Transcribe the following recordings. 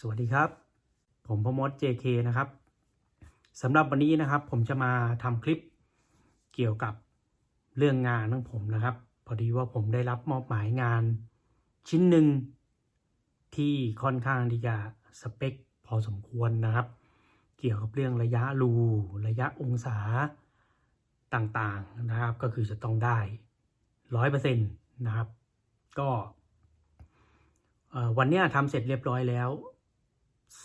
สวัสดีครับ ผมพมด JK นะครับสำหรับวันนี้นะครับ ผมจะมาทำคลิปเกี่ยวกับเรื่องงานของผมนะครับ พอดีว่าผมได้รับมอบหมายงานชิ้นหนึ่งที่ค่อนข้างที่จะสเปคพอสมควรนะครับ เกี่ยวกับเรื่องระยะรูระยะองศาต่างๆนะครับ ก็คือจะต้องได้ร้อยเปอร์เซ็นต์นะครับ ก็วันนี้ทำเสร็จเรียบร้อยแล้ว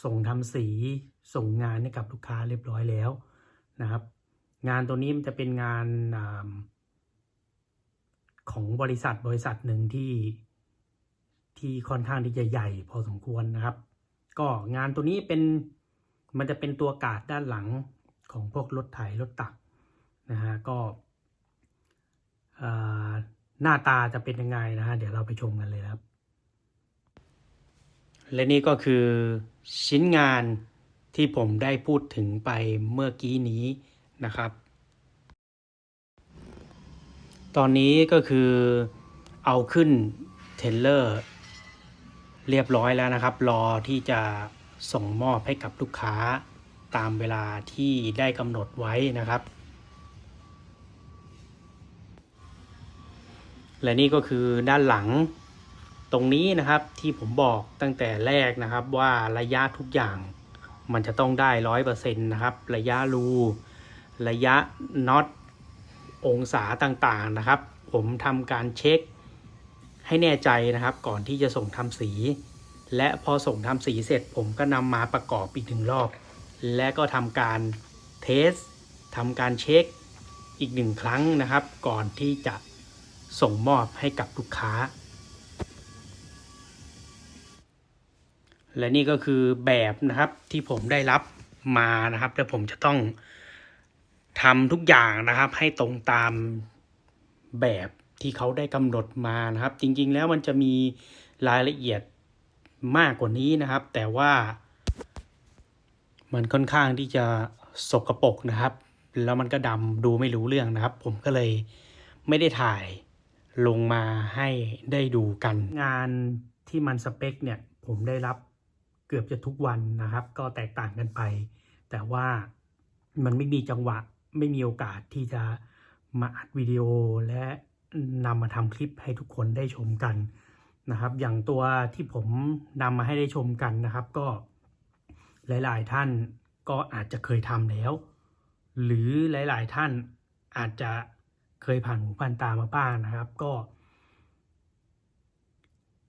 ส่งทำสีส่งงานให้กับลูกค้าเรียบร้อยแล้วนะครับ งานตัวนี้มันจะเป็นงานอของบริษัทบริษัทหนึ่งที่ที่ค่อนข้างที่จะใหญ่พอสมควรนะครับ ก็งานตัวนี้เป็นมันจะเป็นตัวกาดด้านหลังของพวกรถไถรถตักนะฮะก็หน้าตาจะเป็นยังไงนะฮะเดี๋ยวเราไปชมกันเลยครับ และนี่ก็คือชิ้นงานที่ผมได้พูดถึงไปเมื่อกี้นี้นะครับ ตอนนี้ก็คือเอาขึ้นเทรลเลอร์เรียบร้อยแล้วนะครับ รอที่จะส่งมอบให้กับลูกค้าตามเวลาที่ได้กำหนดไว้นะครับ และนี่ก็คือด้านหลัง ตรงนี้นะครับที่ผมบอกตั้งแต่แรกนะครับว่าระยะทุกอย่างมันจะต้องได้ร้อยเปอร์เซ็นต์นะครับ ระยะรูระยะน็อตองศาต่างๆนะครับ ผมทำการเช็คให้แน่ใจนะครับ ก่อนที่จะส่งทำสี และพอส่งทำสีเสร็จผมก็นำมาประกอบอีกหนึ่งรอบ และก็ทำการเทสทำการเช็คอีกหนึ่งครั้งนะครับ ก่อนที่จะส่งมอบให้กับลูกค้า และนี่ก็คือแบบนะครับที่ผมได้รับมานะครับแล้วผมจะต้องทำทุกอย่างนะครับ ให้ตรงตามแบบที่เขาได้กำหนดมานะครับ จริงๆแล้วมันจะมีรายละเอียดมากกว่านี้นะครับ แต่ว่า มันค่อนข้างที่จะสกรปรกนะครับ แล้วมันก็ดำดูไม่รู้เรื่องนะครับ ผมก็เลยไม่ได้ถ่ายลงมาให้ได้ดูกัน งานที่มันสเปคเนี่ย ผมได้รับ เกือบจะทุกวันนะครับ ก็แตกต่างกันไป แต่ว่ามันไม่มีจังหวะไม่มีโอกาสที่จะมาอัดวิดีโอและนำมาทำคลิปให้ทุกคนได้ชมกันนะครับ อย่างตัวที่ผมนำมาให้ได้ชมกันนะครับ ก็หลายๆท่านก็อาจจะเคยทำแล้ว หรือหลายๆท่านอาจจะเคยผ่านหูผ่านตามาบ้างนะครับ ก็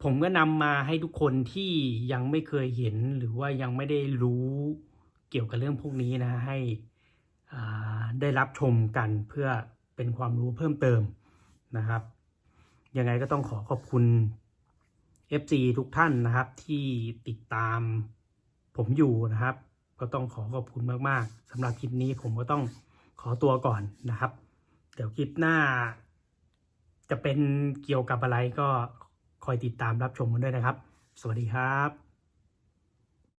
ผมก็นำมาให้ทุกคนที่ยังไม่เคยเห็นหรือว่ายังไม่ได้รู้เกี่ยวกับเรื่องพวกนี้นะให้ได้รับชมกันเพื่อเป็นความรู้เพิ่มเติมนะครับ ยังไงก็ต้องขอขอบคุณ FC ทุกท่านนะครับที่ติดตามผมอยู่นะครับ ก็ต้องขอขอบคุณมากๆสำหรับคลิปนี้ผมก็ต้องขอตัวก่อนนะครับ เดี๋ยวคลิปหน้า จะเป็นเกี่ยวกับอะไรก็ คอยติดตามรับชมกันด้วยนะครับ สวัสดีครับ